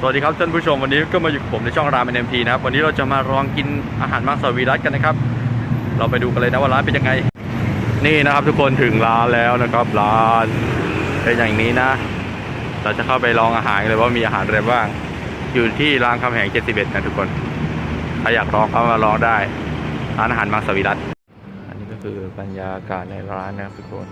สวัสดีครับท่านผู้ชมวันนี้ก็มาอยู่กับผมในช่องรามเอ็มทีนะครับวันนี้เราจะมาลองกินอาหารมังสวิรัตกันนะครับ เราไปดูกันเลยนะว่าร้านเป็นยังไง นี่นะครับทุกคนถึงร้านแล้วนะครับร้านเป็นอย่างนี้นะ เราจะเข้าไปลองอาหารเลยว่ามีอาหารอะไรบ้าง อยู่ที่รามคำแหง 71 นะทุกคนถ้าอยากลองก็มาลองได้ร้านอาหารมังสวิรัตอันนี้ก็คือบรรยากาศในร้านนะครับทุกคน